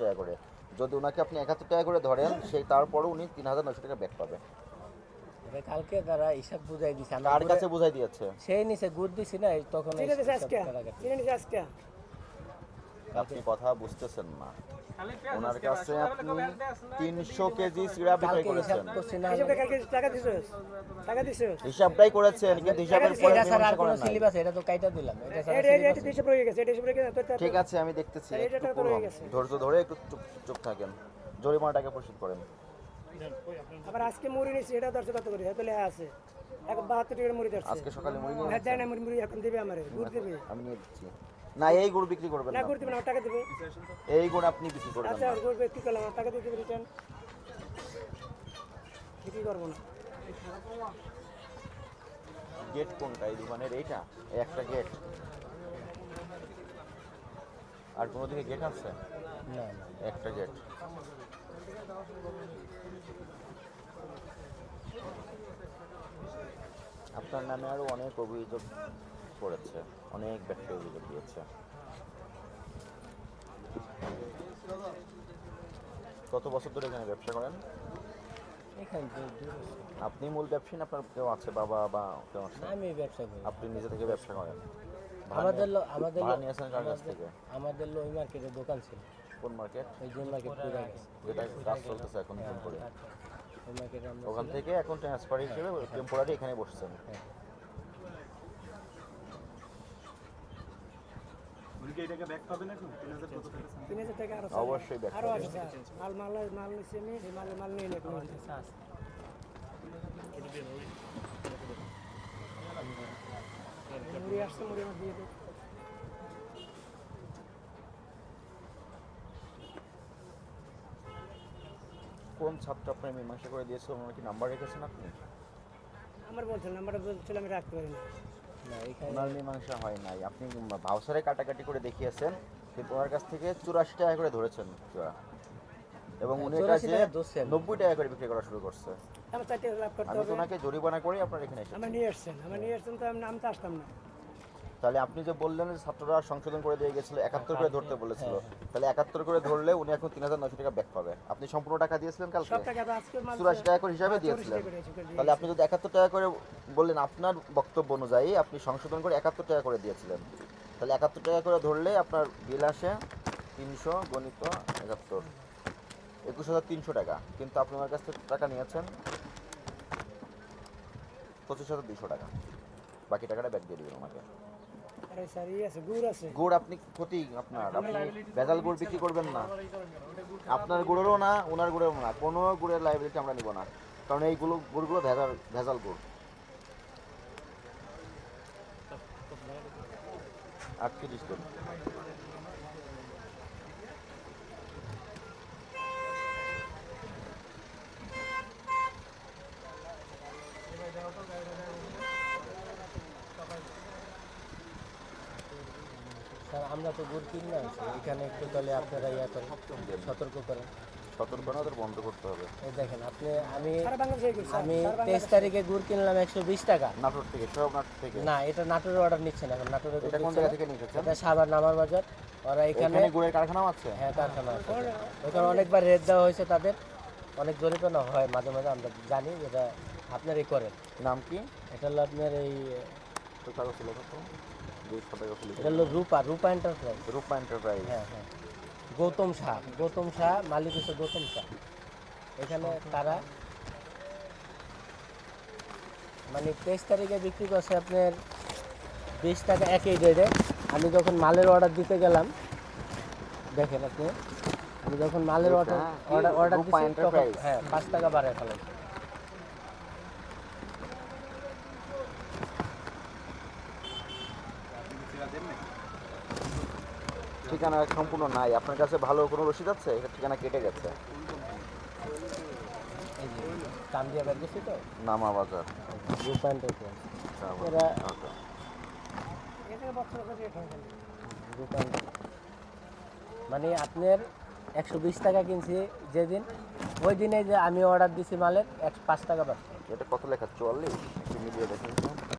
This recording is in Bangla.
টাকা করে। যদি ওনাকে আপনি একাত্তর টাকা করে ধরেন সেই তারপরও উনি তিন হাজার নশো টাকা ব্যাক পাবেন। কালকে তারা হিসাব বুঝাই দিছে আর কার কাছে বুঝাই দিয়েছে? সেই নিচে গুড় দিছি না তখন আপনি কথা বুঝতেছেন না। ওনার কাছে আপনি তিনশো কেজি চিড়া বিক্রি করেছেন। হিসাবটাই করেছেন কিন্তু হিসাবের পরে। সিলেবাস এটা তো কাইটা দিলাম। ঠিক আছে আমি দেখতেছি। ধৈর্য ধরে একটু চুপ চুপ থাকেন। জরিমানা টাকা পরিশোধ করেন। আবার আজকে মুড়ি নিছি এটা দশ কত করে? তাহলে আছে। এক বাহাত্তর টাকার মুড়ি আজকে সকালে মুড়ি হ্যাঁ মুড়ি মুড়ি এখন দিবে আমারে গুড় দিবে। আমি নিয়ে দিচ্ছি। না এই গুড় বিক্রি করবেন না না। গুড় দিবে না আমার টাকা দিবে। এই গুড় আপনি বিক্রি করবেন আচ্ছা না। গুড় বিক্রি করলাম? আমার টাকা দিতে রিটার্ন বিক্রি করব না। গেট কোনটা? এই দোকানের এইটা? এই একটা গেট আর কোনো দিকে গেট আছে? না না। একটা গেট আপনার নামে আরও অনেক অভিযোগ। করেছে। অনেক ব্যক্তি অভিযোগ দিয়েছে। কত বছর ধরে এখানে ব্যবসা করেন। আপনি মূল ব্যবসায়ী আপনার কেউ আছে বাবা বা কেউ আছে? আমি ব্যবসা করি। আপনি নিজে থেকে ব্যবসা করেন? আমাদের আমাদের থেকে? আমাদের ওই মার্কেটে দোকান ছিল। কোন মার্কেট? ওই যে মার্কেট পুরো যেটা কাজ চলতেছে এখন করে মার্কেটে আমরা ওখান থেকে এখন ট্রান্সফার হিসেবে টেম্পোরারি এখানে বসছেন। তিন হাজার টাকা? আরও অবশ্যই ব্যাক আরও আছে মাল মাল মাল নিচ্ছি আমি এই মাল মাল নিয়ে নেই কোনো মুড়ি আসছে মুড়ি আমার দিয়ে দেবো। কোন ছাত্র আপনার মীমাংসা করে দিয়েছে ওনার কি নাম্বার রেখেছেন আপনি? আমার বলছেন নাম্বারটা বলছিল আমি রাখতে পারি না ওনার মীমাংসা হয় নাই। আপনি ভাউসারে কাটাকাটি করে দেখিয়েছেন কিন্তু ওনার কাছ থেকে চুরাশি টাকা করে ধরেছেন চূড়া এবং উনি এটা যে নব্বই টাকা করে বিক্রি করা শুরু করছে। আমার চারটে লাভ করতে আমি তো ওনাকে জরিমানা করে আপনার এখানে এসেছি। আমার নিয়ে আসছেন আমার নিয়ে আসছেন তো আমি নামতে তো আসতাম না। তাহলে আপনি যে বললেন ছাত্ররা সংশোধন করে দিয়ে গেছিল একাত্তর করে ধরতে বলেছিল তাহলে একাত্তর করে ধরলে উনি এখন তিন হাজার নশো টাকা ব্যাক পাবে। আপনি সম্পূর্ণ টাকা দিয়েছিলেন কালকে? চুরাশি টাকা করে হিসাবে দিয়েছিলেন। তাহলে আপনি যদি একাত্তর টাকা করে বললেন আপনার বক্তব্য অনুযায়ী আপনি সংশোধন করে একাত্তর টাকা করে দিয়েছিলেন। তাহলে একাত্তর টাকা করে ধরলে আপনার বিল আসে তিনশো গণিত একাত্তর। একুশ হাজার তিনশো টাকা। কিন্তু আপনি আমার কাছ থেকে টাকা নিয়েছেন পঁচিশ হাজার দুশো টাকা। বাকি টাকাটা ব্যাক দিয়ে দেবেন আমাকে। গুড় আপনি ক্ষতি আপনার, আপনি ভেজাল গুড় বিক্রি করবেন না। আপনার গুড়েরও না ওনার গুড়েরও না, কোনো গুড়ের লাইবিলিটি আমরা নিব না, কারণ এইগুলো গুড়গুলো ভেজাল ভেজাল গুড়। আটত্রিশ দিন স্যার আমরা তো গুড় কিনে আনছি এখানে একটু তাহলে আপনারা ইয়া করেন সতর্ক করেন। সতর্ক না ওদের বন্ধ করতে হবে। এই দেখেন আপনি আমি আমি তেইশ তারিখে গুড় কিনলাম একশো বিশ টাকা। নাটোর থেকে সব নাটোর থেকে। না এটা নাটোরের অর্ডার নিচ্ছে না এখন নাটোরের এটা কোন জায়গা থেকে নিয়ে এসেছেন এটা সাবার নামার বাজার। ওরা এখানে এখানে গুড়ের কারখানাও আছে? হ্যাঁ কারখানা আছে। ওখানে অনেকবার রেট দেওয়া হয়েছে তাদের। অনেক জরিমানা হয় মাঝে মাঝে আমরা জানি যেটা আপনারই করেন। নাম কি? এটা হলো আপনার এই তো কাগজ এটা হলো রূপা রূপা এন্টারপ্রাইজ রূপা এন্টারপ্রাইজ হ্যাঁ হ্যাঁ। গৌতম শাহ গৌতম শাহ মালিক হচ্ছে গৌতম শাহ। এখানে তারা মানে তেইশ তারিখে বিক্রি করছে আপনার বিশ টাকা একই রেটে আমি যখন মালের অর্ডার দিতে গেলাম দেখেন আপনি আমি যখন মালের অর্ডার অর্ডার অর্ডার দিচ্ছি তখন হ্যাঁ পাঁচ টাকা বাড়ায় ফেলাই ঠিকানা সম্পূর্ণ নাই। আপনার কাছে ভালো কোনো রসিদ আছে? এটা ঠিকানা কেটে গেছে। কান্দিয়া গেছি তো? নামা বাজার। এরা- মানে আপনার একশো বিশ টাকা কিনছি যেদিন ওই দিনে যে আমি অর্ডার দিছি মালের এক পাঁচ টাকা পাচ্ছি। এটা কত লেখা? চুয়াল্লিশ? একটু মিলিয়ে দেখেন।